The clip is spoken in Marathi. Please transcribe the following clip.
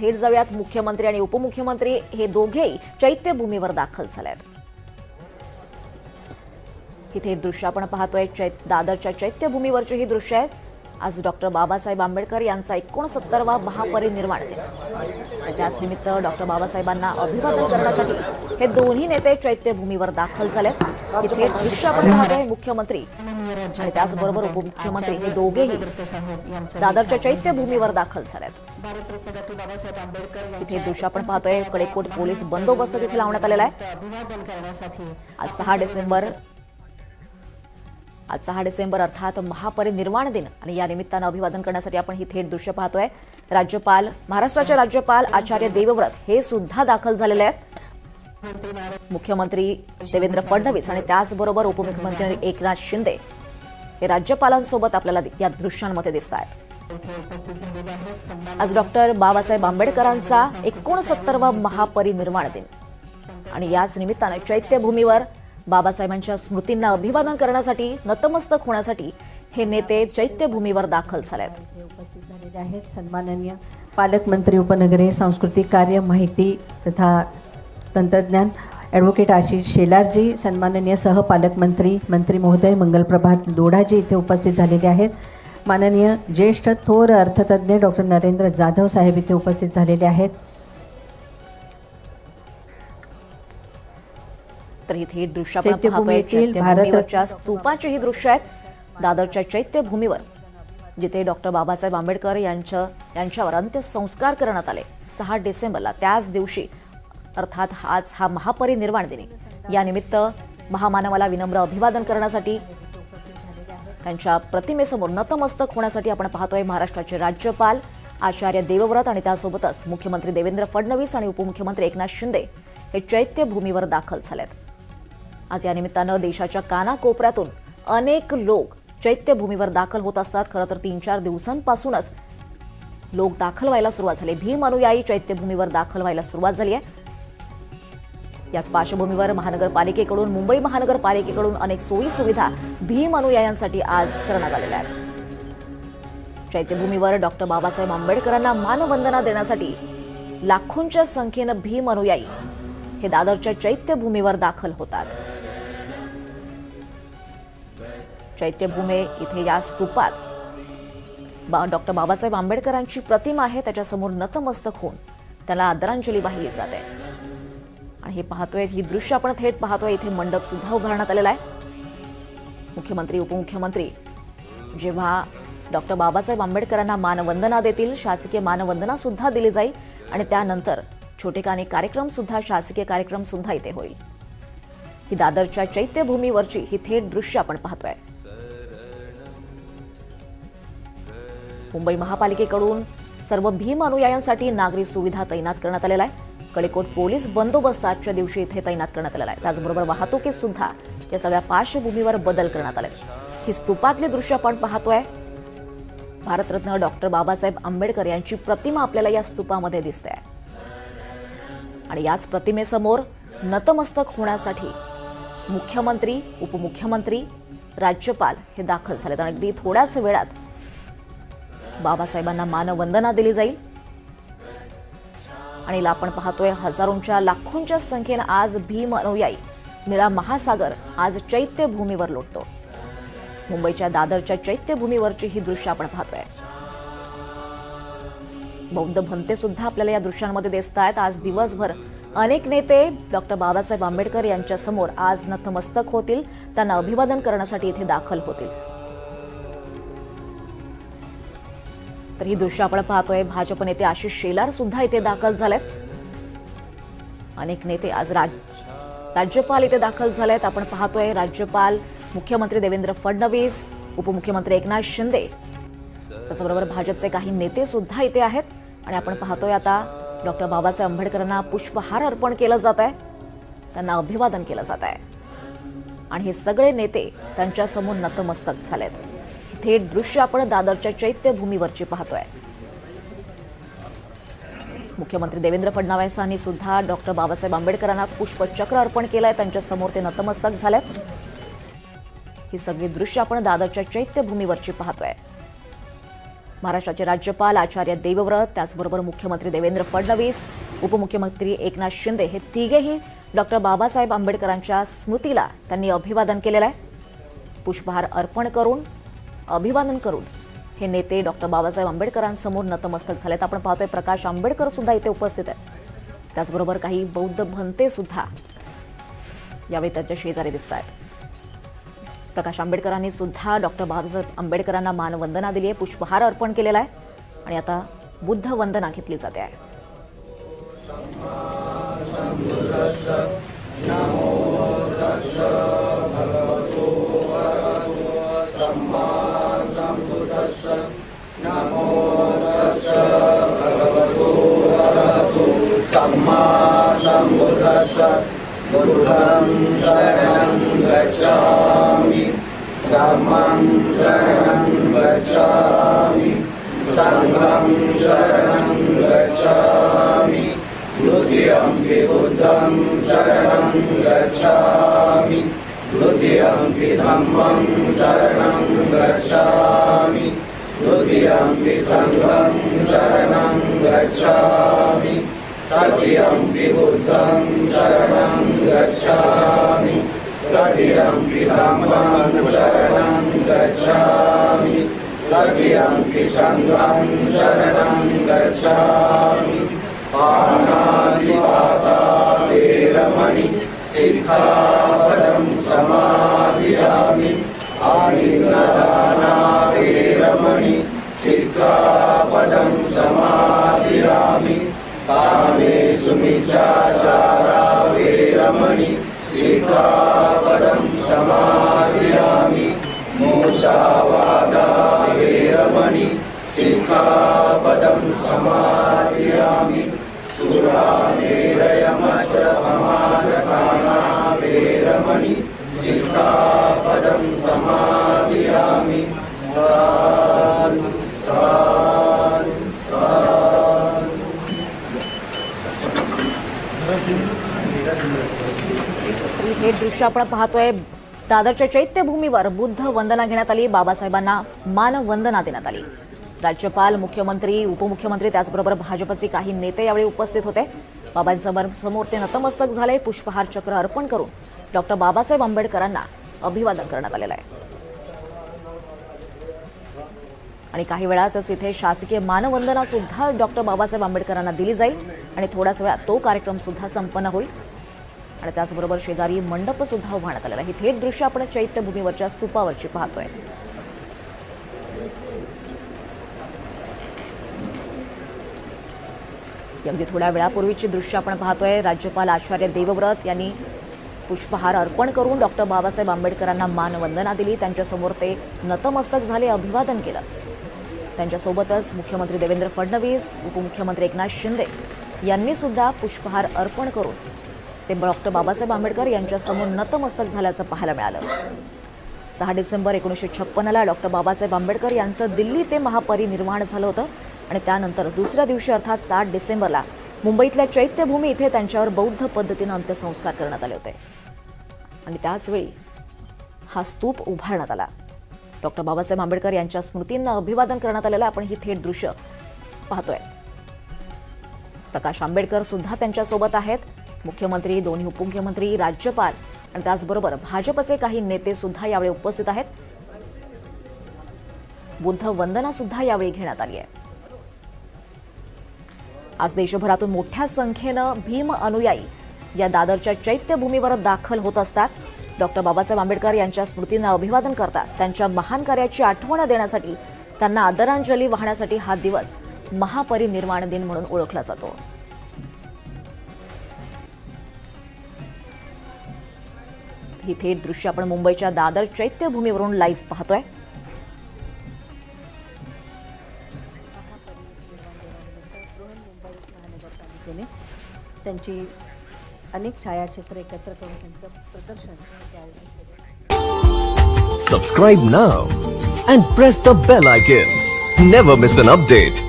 थेट जाऊयात. मुख्यमंत्री आणि उपमुख्यमंत्री हे दोघेही चैत्यभूमीवर दाखल झाले आहेत ही थेट दृश्य आपण पाहतोय. चैत दादरच्या चैत्यभूमीवरची ही दृश्य आहेत आज डॉक्टर बाबासाहेब आंबेडकर यांचा एकोणसत्तरवा महापरिनिर्वाण दिन. त्याच निमित्त डॉक्टर बाबासाहेबांना अभिवादन करण्यासाठी हे दोन्ही नेते चैत्यभूमीवर दाखल झालेत ही मुख्यमंत्री. आणि त्याचबरोबर उपमुख्यमंत्री हे दोघेही दादरच्या चैत्यभूमीवर दाखल झालेत. इथे दृश्य आपण पाहतोय कडेकोट पोलीस बंदोबस्त तिथे लावण्यात आलेला आहे. आज सहा डिसेंबर आज सहा डिसेंबर अर्थात महापरिनिर्वाण दिन आणि या निमित्तानं अभिवादन करण्यासाठी आपण ही थेट दृश्य पाहतोय. राज्यपाल महाराष्ट्राचे राज्यपाल आचार्य देवव्रत हे सुद्धा दाखल झालेले आहेत. मुख्यमंत्री देवेंद्र फडणवीस आणि त्याचबरोबर उपमुख्यमंत्री एकनाथ शिंदे हे राज्यपालांसोबत आपल्याला या दृश्यांमध्ये दिसत आहेत. आज डॉक्टर बाबासाहेब आंबेडकरांचा एकोणसत्तरवा महापरिनिर्वाण दिन. आणि याच निमित्तानं चैत्यभूमीवर बाबासाहेबांच्या स्मृतींना अभिवादन करण्यासाठी नतमस्तक होण्यासाठी हे नेते चैत्यभूमीवर दाखल झालेत. इथे उपस्थित झालेले आहेत. सन्माननीय पालकमंत्री उपनगरे सांस्कृतिक कार्य माहिती तथा तंत्रज्ञान ॲडव्होकेट आशिष शेलारजी सन्माननीय सहपालकमंत्री मंत्री महोदय मंगलप्रभात दोडाजी इथे उपस्थित झालेले आहेत. माननीय ज्येष्ठ थोर अर्थतज्ज्ञ डॉक्टर नरेंद्र जाधव साहेब इथे उपस्थित झालेले आहेत. तर ही थेट दृश्य चैत्यभूमीवरच्या स्तूपाची ही दृश्य आहेत. दादरच्या चैत्यभूमीवर जिथे डॉक्टर बाबासाहेब आंबेडकर यांच्या यांच्यावर अंत्यसंस्कार करण्यात आले. सहा डिसेंबरला त्याच दिवशी अर्थात आज हा महापरिनिर्वाण दिनी या निमित्त महामानवाला विनम्र अभिवादन करण्यासाठी त्यांच्या प्रतिमेसमोर नतमस्तक होण्यासाठी आपण पाहतोय महाराष्ट्राचे राज्यपाल आचार्य देवव्रत आणि त्यासोबतच मुख्यमंत्री देवेंद्र फडणवीस आणि उपमुख्यमंत्री एकनाथ शिंदे हे चैत्यभूमीवर दाखल झालेत. आज या निमित्तानं देशाच्या कानाकोपऱ्यातून अनेक लोक चैत्यभूमीवर दाखल होत असतात. खरं तर तीन चार दिवसांपासूनच लोक दाखल व्हायला सुरुवात झाली. भीम अनुयायी चैत्यभूमीवर दाखल व्हायला सुरुवात झाली आहे. याच पार्श्वभूमीवर महानगरपालिकेकडून मुंबई महानगरपालिकेकडून अनेक सोयी सुविधा भीम अनुयायांसाठी आज करण्यात आलेल्या आहेत. चैत्यभूमीवर डॉक्टर बाबासाहेब आंबेडकरांना मानवंदना देण्यासाठी लाखोंच्या संख्येनं भीम अनुयायी हे दादरच्या चैत्यभूमीवर दाखल होतात. चैत्यभूमी इथे या स्तूपात. बा डॉक्टर बाबासाहेब आंबेडकरांची प्रतिमा आहे त्याच्यासमोर नतमस्तक होऊन त्याला आदरांजली वाहिली जाते. आणि हे पाहतोय ही दृश्य आपण थेट पाहतोय इथे मंडप सुद्धा उभारण्यात आलेला आहे. मुख्यमंत्री उपमुख्यमंत्री जेव्हा डॉक्टर बाबासाहेब आंबेडकरांना मानवंदना देतील शासकीय मानवंदना सुद्धा दिली जाईल आणि त्यानंतर छोटेखानी कार्यक्रम सुद्धा शासकीय कार्यक्रम सुद्धा इथे होईल. ही दादरच्या चैत्यभूमीवरची ही थेट दृश्य आपण पाहतोय. मुंबई महापालिकेकडून सर्व भीम अनुयायांसाठी नागरी सुविधा तैनात करण्यात आलेला आहे कडेकोट पोलीस बंदोबस्त आजच्या दिवशी इथे तैनात करण्यात आलेला आहे. त्याचबरोबर वाहतुकीत सुद्धा या सगळ्या पार्श्वभूमीवर बदल करण्यात आले ही स्तूपातली दृश्य आपण पाहतोय. भारतरत्न डॉक्टर बाबासाहेब आंबेडकर यांची प्रतिमा आपल्याला या स्तूपामध्ये दिसते आणि याच प्रतिमेसमोर नतमस्तक होण्यासाठी मुख्यमंत्री उपमुख्यमंत्री राज्यपाल हे दाखल झालेत. आणि अगदी थोड्याच वेळात बाबासाहेबांना मानवंदना दिली जाईल. आणि आपण पाहतोय हजारोंच्या लाखोंच्या संख्येनं आज भीम अनुयायी निळा महासागर आज चैत्यभूमीवर लोटतो. मुंबईच्या दादरच्या चैत्यभूमीवरची ही दृश्य आपण पाहतोय. बौद्ध भंते सुद्धा आपल्याला या दृश्यांमध्ये दिसत आहेत आज दिवसभर अनेक नेते डॉक्टर बाबासाहेब आंबेडकर यांच्या समोर आज नतमस्तक होतील. त्यांना अभिवादन करण्यासाठी इथे दाखल होतील. तर ही दृश्य आपण पाहतोय. भाजप नेते आशिष शेलार सुद्धा इथे दाखल झालेत. अनेक नेते आज राज राज्यपाल इथे दाखल झालेत. आपण पाहतोय राज्यपाल मुख्यमंत्री देवेंद्र फडणवीस उपमुख्यमंत्री एकनाथ शिंदे. त्याचबरोबर भाजपचे काही नेते सुद्धा इथे आहेत. आणि आपण पाहतोय आता डॉक्टर बाबासाहेब आंबेडकरांना पुष्पहार अर्पण केलं जात आहे. त्यांना अभिवादन केलं जात आहे. आणि हे सगळे नेते त्यांच्यासमोर नतमस्तक झालेत. थेट दृश्य आपण दादरच्या चैत्यभूमीवरची पाहतोय. मुख्यमंत्री देवेंद्र फडणवीसांनी सुद्धा डॉक्टर बाबासाहेब आंबेडकरांना पुष्पचक्र अर्पण केलंय त्यांच्यासमोर ते नतमस्तक झालेत. ही सगळी दृश्य आपण दादरच्या चैत्यभूमीवरची पाहतोय. महाराष्ट्राचे राज्यपाल आचार्य देवव्रत त्याचबरोबर मुख्यमंत्री देवेंद्र फडणवीस उपमुख्यमंत्री एकनाथ शिंदे हे तिघेही डॉक्टर बाबासाहेब आंबेडकरांच्या स्मृतीला त्यांनी अभिवादन केलेलं आहे. पुष्पहार अर्पण करून अभिवादन करून हे नेते डॉक्टर बाबासाहेब आंबेडकरांसमोर नतमस्तक झालेत. आपण पाहतोय प्रकाश आंबेडकर सुद्धा इथे उपस्थित आहेत. त्याचबरोबर काही बौद्ध भंते सुद्धा यावेळी त्यांच्या शेजारी दिसत आहेत प्रकाश आंबेडकरांनी सुद्धा डॉक्टर बाबासाहेब आंबेडकरांना मानवंदना दिली आहे पुष्पहार अर्पण केलेला आहे आणि आता बुद्ध वंदना घेतली जाते आहे. बुद्धं शरणं गच्छामि धम्मं शरणं गच्छामि सङ्घं शरणं गच्छामि द्वितीयम्पि बुद्धं शरणं गच्छामि द्वितीयम्पि धम्मं शरणं गच्छामि द्वितीयम्पि सङ्घं शरणं गच्छामि तृतीयम्पि बुद्धं शरणं गच्छामि। तृतीयम्पि धम्मं शरणं गच्छामि। तृतीयम्पि सङ्घं शरणं गच्छामि। पाणातिपाता वेरमणि सिक्खापदं समाधियामि सिक्खापदं समाधियामि। मूषावादा वेरमणि सिक्खापदं समाधियामि। सुरामेरयमचरममादकाना वेरमणि सिक्खापदं समाधियामि। साधु साधु साधु तर हे दृश्य आपण पाहतोय दादरच्या चैत्यभूमीवर बुद्ध वंदना घेण्यात आली बाबासाहेबांना मानवंदना देण्यात आली. राज्यपाल मुख्यमंत्री उपमुख्यमंत्री त्याचबरोबर भाजपचे काही नेते यावेळी उपस्थित होते. बाबांसमोर समोर ते नतमस्तक झाले. पुष्पहार चक्र अर्पण करून डॉक्टर बाबासाहेब आंबेडकरांना अभिवादन करण्यात आलेलं आहे. आणि काही वेळातच इथे शासकीय मानवंदना सुद्धा डॉक्टर बाबासाहेब आंबेडकरांना दिली जाईल आणि थोड्याच वेळात तो कार्यक्रम सुद्धा संपन्न होईल. आणि त्याचबरोबर शेजारी मंडप सुद्धा उभारण्यात आलेला आहे. थेट दृश्य आपण चैत्यभूमीवरच्या स्तूपावरची पाहतोय. अगदी थोड्या वेळापूर्वीची दृश्य आपण पाहतोय. राज्यपाल आचार्य देवव्रत यांनी पुष्पहार अर्पण करून डॉक्टर बाबासाहेब आंबेडकरांना मानवंदना दिली. त्यांच्यासमोर ते नतमस्तक झाले अभिवादन केलं. त्यांच्यासोबतच मुख्यमंत्री देवेंद्र फडणवीस उपमुख्यमंत्री एकनाथ शिंदे यांनी सुद्धा पुष्पहार अर्पण करून ते डॉक्टर बाबासाहेब आंबेडकर यांच्यासमोर नतमस्तक झाल्याचं पाहायला मिळालं. सहा डिसेंबर एकोणीसशे छप्पन्नला डॉक्टर बाबासाहेब आंबेडकर यांचं दिल्ली ते महापरिनिर्वाण झालं होतं आणि त्यानंतर दुसऱ्या दिवशी अर्थात सात डिसेंबरला मुंबईतल्या चैत्यभूमी इथे त्यांच्यावर बौद्ध पद्धतीनं अंत्यसंस्कार करण्यात आले होते. आणि त्याचवेळी हा स्तूप उभारण्यात आला. डॉक्टर बाबासाहेब आंबेडकर यांच्या स्मृतींना अभिवादन करण्यात आलेलं आपण ही थेट दृश्य पाहतोय. प्रकाश आंबेडकर सुद्धा त्यांच्यासोबत आहेत. मुख्यमंत्री दोन्ही उपमुख्यमंत्री राज्यपाल आणि त्याचबरोबर भाजपचे काही नेते सुद्धा यावेळी उपस्थित आहेत. बुद्ध वंदना सुद्धा यावेळी घेण्यात आली आहे. आज देशभरातून मोठ्या संख्येनं भीम अनुयायी या दादरच्या चैत्यभूमीवर दाखल होत असतात. डॉक्टर बाबासाहेब आंबेडकर यांच्या स्मृतींना अभिवादन करतात. त्यांच्या महान कार्याची आठवण देण्यासाठी त्यांना आदरांजली वाहण्यासाठी हा दिवस महापरिनिर्वाण दिन म्हणून ओळखला जातो. ही थेट दृश्य आपण मुंबईच्या दादर चैत्यभूमीवरून लाईव्ह पाहतोय महानगरपालिकेने त्यांची अनेक छायाचित्र एकत्र करून त्यांचं प्रदर्शन Subscribe now and press the bell icon. Never miss an update.